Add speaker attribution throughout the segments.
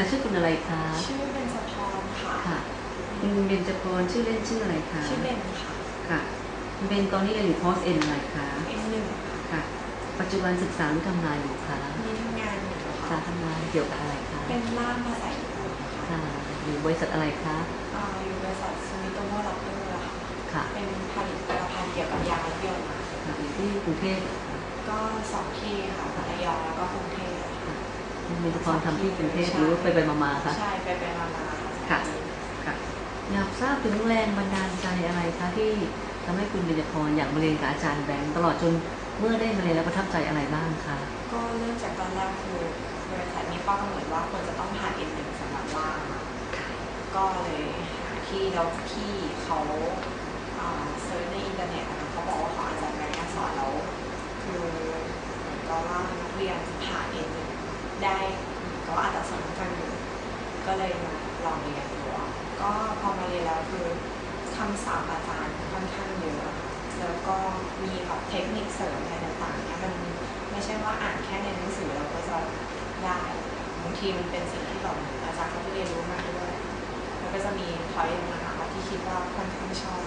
Speaker 1: ค่ะชื่อคุณอะไรคะ
Speaker 2: ชื่อเป็นสะพรค่ะ
Speaker 1: ค่ะคุณเบนจพรชื่อเล่นชื่ออะไรคะ
Speaker 2: ชื่อเบนค่ะ
Speaker 1: ค่ะคุณเบนตอนนี้เรียนอยู่คอร์สเอ็นอะไรคะ
Speaker 2: เอ็นหนึ่ง
Speaker 1: ค่ะ ปัจจุบันศึกษาหรือทำงานอยู่คะ
Speaker 2: มีทำงานอยู่
Speaker 1: ศึกษา
Speaker 2: ค่ะ
Speaker 1: ทำงานเกี่ยวกับอะไรคะ
Speaker 2: เป็นล่ามภาษาญี่ปุ่นค่ะ
Speaker 1: ค่ะอยู่บริษัทอะไรคะ
Speaker 2: อ่าอยู่บริษัทซูมิโตโมะรับเตอร์ค่ะ
Speaker 1: ค่ะ
Speaker 2: เป็นผลิตภัณฑ์เกี่ยวกับยางรถยนต์ค่ะ
Speaker 1: ค่ะอยู่ที่กรุงเทพเหรอคะ
Speaker 2: ก็สองที่ค่ะระยองแล้วก็กรุงเทพ
Speaker 1: ค่ะคุณเบนจพรทำที่กรุงเทพหรือว่าไปไปๆมาๆคะ
Speaker 2: ใช่ไปไปมามา
Speaker 1: ค่ะ ค่ะอยากทราบถึงแรงบันดาลใจอะไรคะที่ทำให้คุณเบญจพรอยากมาเรียนกับอาจารย์แบงค์ตลอดจนเมื่อได้มาเรียนแล้วประทับใจอะไรบ้างคะ
Speaker 2: ก็เริ่มจากตอนแรกคือบริษัทมีเป้ากำหนดว่าควรจะต้องผ่านเอ็นหนึ่งสำหรับล่ามก็เลยหาที่แล้วที่เขาอ่าเซิร์ชในอินเทอร์เน็ตนะคะเขาบอกว่าเขาอาจารย์แบงค์สอนแล้วคือเหมือนก็ว่านักเรียนผ่านเอง ได้ก็อาจจะสอนกันอยู่ก็เลยมาลองเรียนดูก็พอมาเรียนแล้วคือคำศัพท์อาจารย์ค่อนข้างเยอะแล้วก็มีแบบเทคนิคเสริมอะไรต่างๆเนี่ยมันไม่ใช่ว่าอ่านแค่ในหนังสือเราก็จะได้บางทีมันเป็นสิ่งที่แบบอาจารย์เขาจะเรียนรู้มาด้วยมันก็จะมีพอยต์นะคะที่คิดว่าค่อนข้างชอบ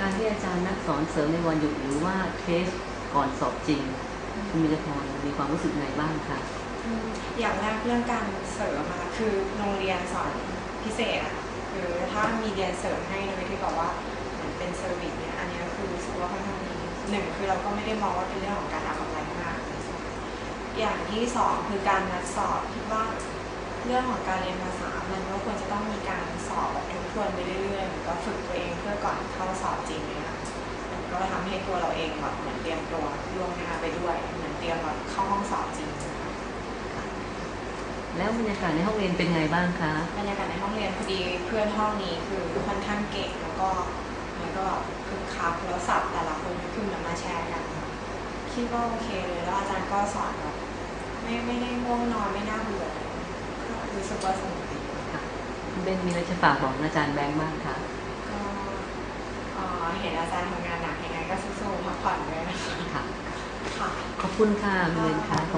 Speaker 1: การที่อาจารย์นัดสอนเสริมในวันหยุดหรือว่าเทสก่อนสอบจริง คุณเบญจพรมีความรู้สึกไงบ้างคะ
Speaker 2: อย่างแรกเรื่องการเสริมมาคือโรงเรียนสอนพิเศษอะคือถ้ามีเรียนเสริมให้โดยที่บอกว่าเหมือนเป็นเซอร์วิสเนี่ยอันนี้คือรู้สึกว่าค่อนข้างดีหนึ่งคือเราก็ไม่ได้มองว่าเป็นเรื่องของการเอากำไรมาก อย่างที่สองคือการนัดสอบคิดว่าเรื่องของการเรียนภาษามันก็ควรจะต้องมีการสอบแบบทบทวนไปเรื่อยๆเหมือนก็ฝึกตัวเองเพื่อก่อนเข้าสอบจริงเนี่ยก็ทำให้ตัวเราเองแบบเหมือนเตรียมตัวล่วงหน้าไปด้วย เหมือนเตรียมแบบเข้าห้องสอบจริงนะคะ
Speaker 1: แล้วบรรยากาศในห้องเรียนเป็นไงบ้างคะ
Speaker 2: บรรยากาศในห้องเรียนพอดีเพื่อนห้องนี้คือค่อนข้างเก่งแล้วก็มันก็คึกคักแล้วสับแต่ละคนก็คือเหมันมาแชร์กันคิดว่าโอเคเลยแล้วอาจารย์ก็สอนแบบไม่ไม่ได้ง่วงนอนไม่น่าเบื่อเลยก็รู้สึกว่าสนุกดี
Speaker 1: ค่ะคุณเบนมีอะไรจะฝากบอกอาจารย์แบงค์บ้างคะ
Speaker 2: ก็เอ่อเห็นอาจารย์ทำงานหนักยังไงก็สู้ๆพักผ่อนด้วยนะคะ
Speaker 1: ค่ะ
Speaker 2: ค่ะ
Speaker 1: ขอบคุณค่ะคุณเบนค่ะขอบ